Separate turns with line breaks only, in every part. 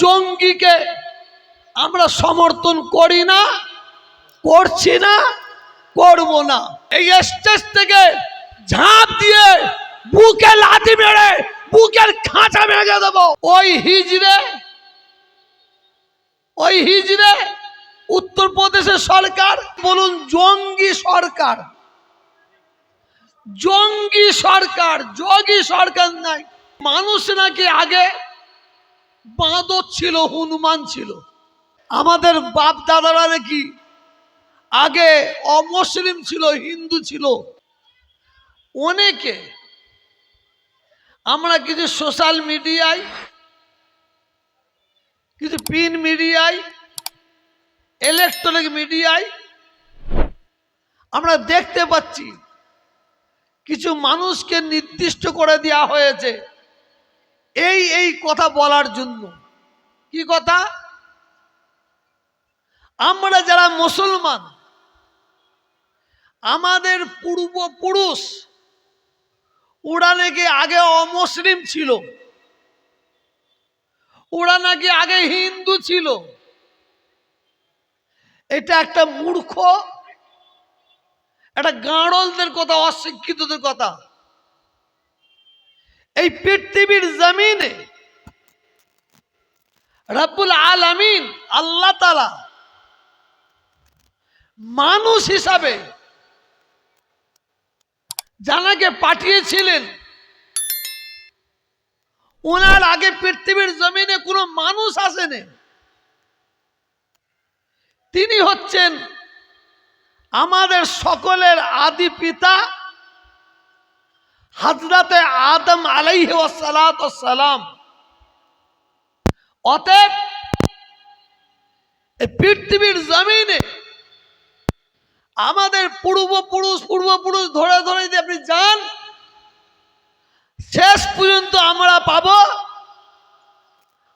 জঙ্গিকে আমরা সমর্থন করি না, করছি না, করব না। এই স্টেজ থেকে ঝাঁপ দিয়ে বুকে লাথি মেরে বুকের খাঁচা ভেঙে দেবো। ওই হিজড়ে ওই হিজড়ে উত্তরপ্রদেশের সরকার, বলুন জঙ্গি সরকার। জঙ্গি সরকার, যোগী সরকার নাই। মানুষ নাকি আগে বাঁদর ছিল, হনুমান ছিল। আমাদের বাপ দাদারা নাকি আগে অমুসলিম ছিল, হিন্দু ছিল। অনেকে আমরা কিছু সোশ্যাল মিডিয়ায়, কিছু প্রিন্ট মিডিয়ায়, ইলেকট্রনিক মিডিয়ায় আমরা দেখতে পাচ্ছি, কিছু মানুষকে নির্দিষ্ট করে দেওয়া হয়েছে। এই এই কথা বলার জন্য। কি কথা? আমরা যারা মুসলমান, আমাদের পূর্বপুরুষ, ওরা নাকি আগে অমুসলিম ছিল। ওরা নাকি আগে হিন্দু ছিল। এটা একটা মূর্খ একটা গাঁড়লদের কথা, অশিক্ষিতদের কথা। এই পৃথিবীর জমিনে রব্বুল আলামিন আল্লাহ তালা মানুষ হিসাবে জানাকে পাঠিয়েছিলেন ওনার আগে পৃথিবীর জমিনে কোনো মানুষ আসেনি। তিনি হচ্ছেন আমাদের সকলের আদি পিতা হাজরাতে আদম আলাইহি সালাম অতএব পৃথিবীর জমিনে আমাদের পূর্বপুরুষ পূর্বপুরুষ ধরে ধরে যদি আপনি যান, শেষ পর্যন্ত আমরা পাব।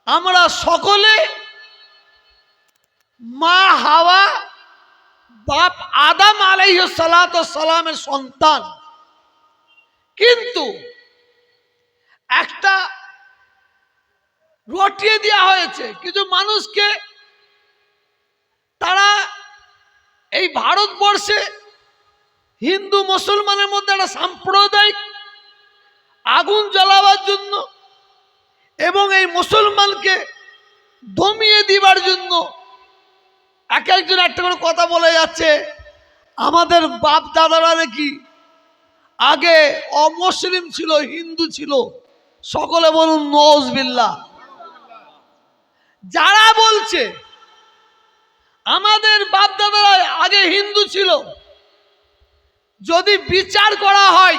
আমরা সকলে মা হাওয়া, বাপ আদাম আলাইহ সালাত সালামের সন্তান। কিন্তু একটা রটিয়ে দেওয়া হয়েছে কিছু মানুষকে তারা এই ভারতবর্ষে হিন্দু, মুসলমানের মধ্যে একটা সাম্প্রদায়িক আগুন জ্বালাবার জন্য এবং এই মুসলমানকে দমিয়ে দিবার জন্য এক একজন একটা করে কথা বলে যাচ্ছে, আমাদের বাপ দাদারা নাকি আগে অমুসলিম ছিল, হিন্দু ছিল, সকলে বলুন নজবিল্লা যারা বলছে, আমাদের বাপ দাদারা আগে হিন্দু ছিল, যদি বিচার করা হয়,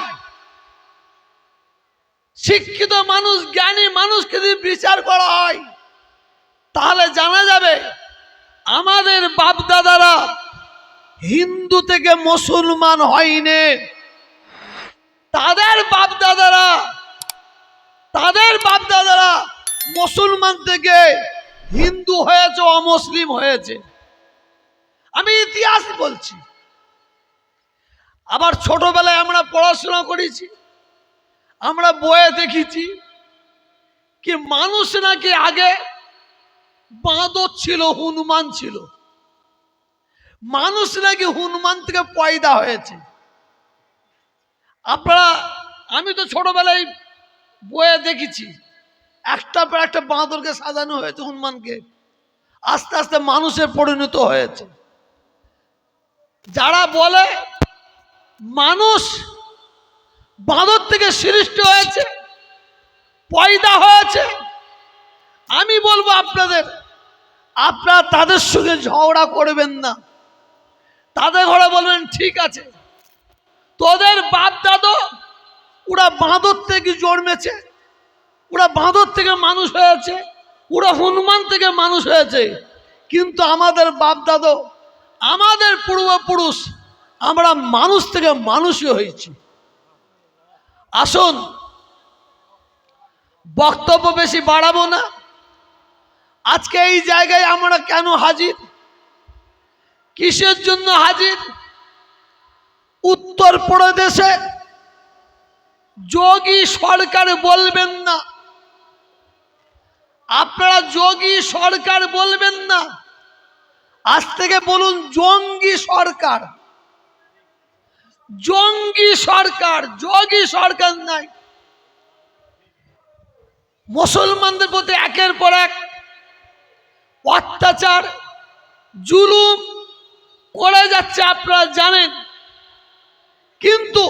শিক্ষিত মানুষ, জ্ঞানী মানুষকে যদি বিচার করা হয়, তাহলে জানা যাবে, আমাদের বাপ দাদারা হিন্দু থেকে মুসলমান হয়নি। তাদের বাপ দাদারা তাদের বাপ দাদারা মুসলমান থেকে হিন্দু হয়েছে, অমুসলিম হয়েছে। আমি ইতিহাস বলছি। আবার ছোটবেলায় আমরা পড়াশোনা করেছি, আমরা বয়ে দেখেছি কি মানুষ নাকি আগে বাঁদর ছিল, হনুমান ছিল। মানুষ নাকি হনুমান থেকে পয়দা হয়েছে। আপনারা, আমি তো ছোটবেলায় বয়ে দেখেছি, একটা পর একটা বাঁদরকে সাজানো হয়েছে হনুমানকে। আস্তে আস্তে মানুষে পরিণত হয়েছে। যারা বলে, মানুষ বাঁদর থেকে সৃষ্টি হয়েছে, পয়দা হয়েছে, আমি বলব আপনাদের, আপনারা তাদের সঙ্গে ঝগড়া করবেন না। তাদের ঘরে বলবেন, ঠিক আছে তোদের বাপ দাদু, ওরা বাঁদর থেকে জন্মেছে। ওরা বাঁদর থেকে মানুষ হয়েছে। ওরা হনুমান থেকে মানুষ হয়েছে। কিন্তু আমাদের বাপ দাদু, আমাদের পূর্বপুরুষ, আমরা মানুষ থেকে মানুষই হয়েছি। আসুন, বক্তব্য বেশি বাড়াবো না। আজকে এই জায়গায় আমরা কেন হাজির? কিসের জন্য হাজির? উত্তর প্রদেশে। যোগী সরকার বলবেন না। আপনারা যোগী সরকার বলবেন না। আজ থেকে বলুন, জঙ্গি সরকার। জঙ্গি সরকার, যোগী সরকার নাই। মুসলমানদের প্রতি একের পর এক অত্যাচার, জুলুম করে যাচ্ছে, আপনারা জানেন। কিন্তু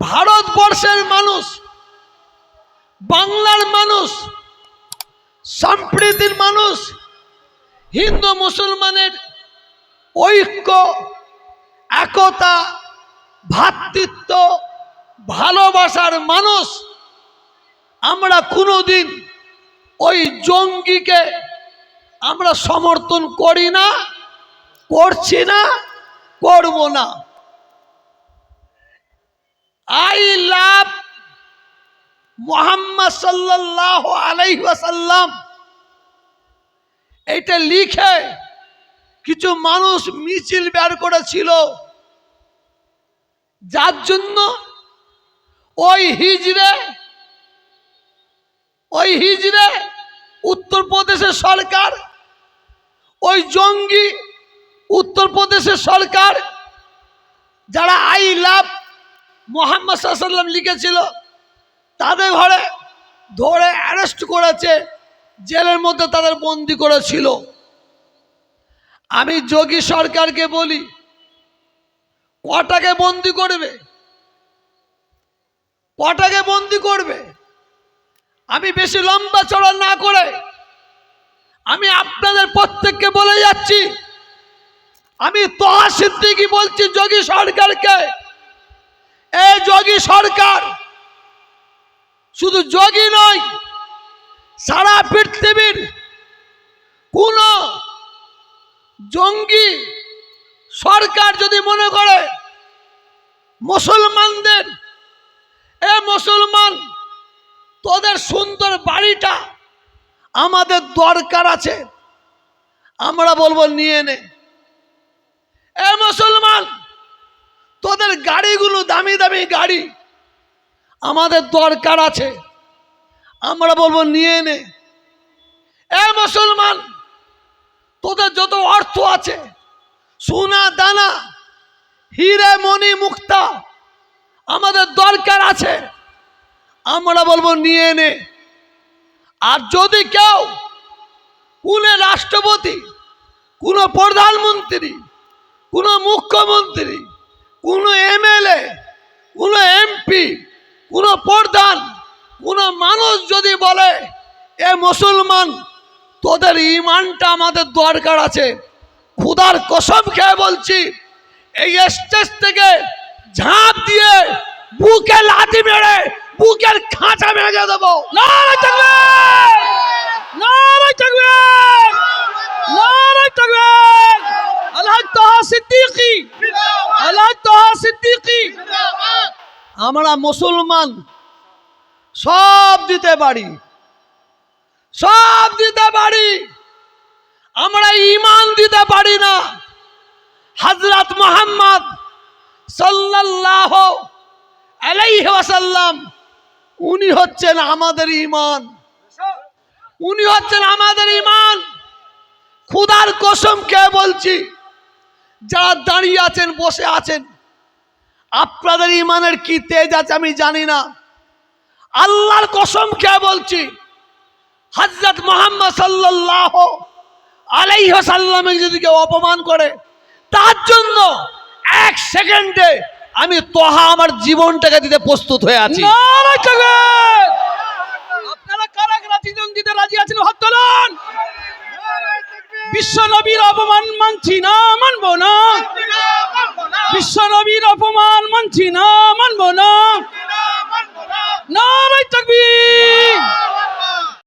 ভারতবর্ষের মানুষ, বাংলার মানুষ, সম্প্রীতির মানুষ, হিন্দু মুসলমানের ঐক্য, একতা ভ্রাতৃত্ব ভালোবাসার মানুষ, আমরা কোনোদিন ওই জঙ্গিকে আমরা সমর্থন করি না, করছি না, করব না। আই লাভ মোহাম্মদ সাল্লাহ আলাইসাল্লাম এটা লিখে কিছু মানুষ মিছিল বের করেছিল। যার জন্য ওই হিজড়ে ওই হিজড়ে উত্তরপ্রদেশের সরকার, ওই জঙ্গি উত্তরপ্রদেশের সরকার, যারা আই লাভ মোহাম্মদ সাল্লাম লিখেছিল, তাদের ঘরে ধরে অ্যারেস্ট করেছে, জেলের মধ্যে তাদের বন্দি করেছিল। আমি যোগী সরকারকে বলি, কটাকে বন্দি করবে? কটাকে বন্দি করবে? আমি বেশি লম্বা চড়া না করে, আমি আপনাদের প্রত্যেককে বলে যাচ্ছি, আমি তহা সিদ্দিকি বলছি যোগী সরকারকে এই যোগী সরকার, শুধু যোগী নয়, সারা পৃথিবীর কোন জঙ্গি সরকার যদি মনে করে মুসলমানদের, এ মুসলমান, তোদের সুন্দর বাড়িটা আমাদের দরকার আছে, আমরা বলব নিয়ে নে। এ মুসলমান তোদের গাড়িগুলো দামি দামি গাড়ি। আমাদের দরকার আছে। আমরা বলব, নিয়ে নে। এ মুসলমান, তোদের যত অর্থ আছে, সোনা, দানা, হিরে, মণি, মুক্তা, আমাদের দরকার আছে। আমরা বলব, নিয়ে নে। আর যদি কেউ কোন রাষ্ট্রপতি, কোন প্রধানমন্ত্রী, কোন মুখ্যমন্ত্রী কোন এমএলএ, কোন এমপি, কোন প্রধান, কোন মানুষ যদি বলে, এ মুসলমান, তোদের ইমানটা আমাদের দরকার আছে খুদার কসম খেয়ে বলছি, এই স্টেজ থেকে ঝাঁপ দিয়ে বুকে লাথি মেরে বুকের খাঁচা ভেঙে দেবো।
তাকবীর নারায় তাকবীর নারায় তাকবীর আলহাজ তাহা সিদ্দিকী আলহাজ তাহা সিদ্দিকী
আমরা মুসলমান। সব দিতে পারি। সব দিতে পারি। আমরা ইমান দিতে পারি না। হজরত মোহাম্মদ সাল্লাল্লাহ আলাইহি ওয়াসাল্লাম, উনি হচ্ছেন আমাদের ইমান উনি হচ্ছেন আমাদের ইমান খুদার কসম কে বলছি, যারা দাঁড়িয়ে আছেন, বসে আছেন আপনাদের ইমানের কি তেজ আছে আমি জানি না। আল্লাহর কসম কে বলছি হজরত মোহাম্মদ সাল্লাহ আলাইসাল্লামে যদি কেউ অপমান করে তার জন্য এক সেকেন্ডে আমি তোহা আমার জীবনটাকে দিতে প্রস্তুত হয়ে আছি।
আপনারা কারা কারা দিতে রাজি আছেন হাত তোলুন বিশ্ব নবীর অপমান মানছি না মানবো না বিশ্ব নবীর অপমান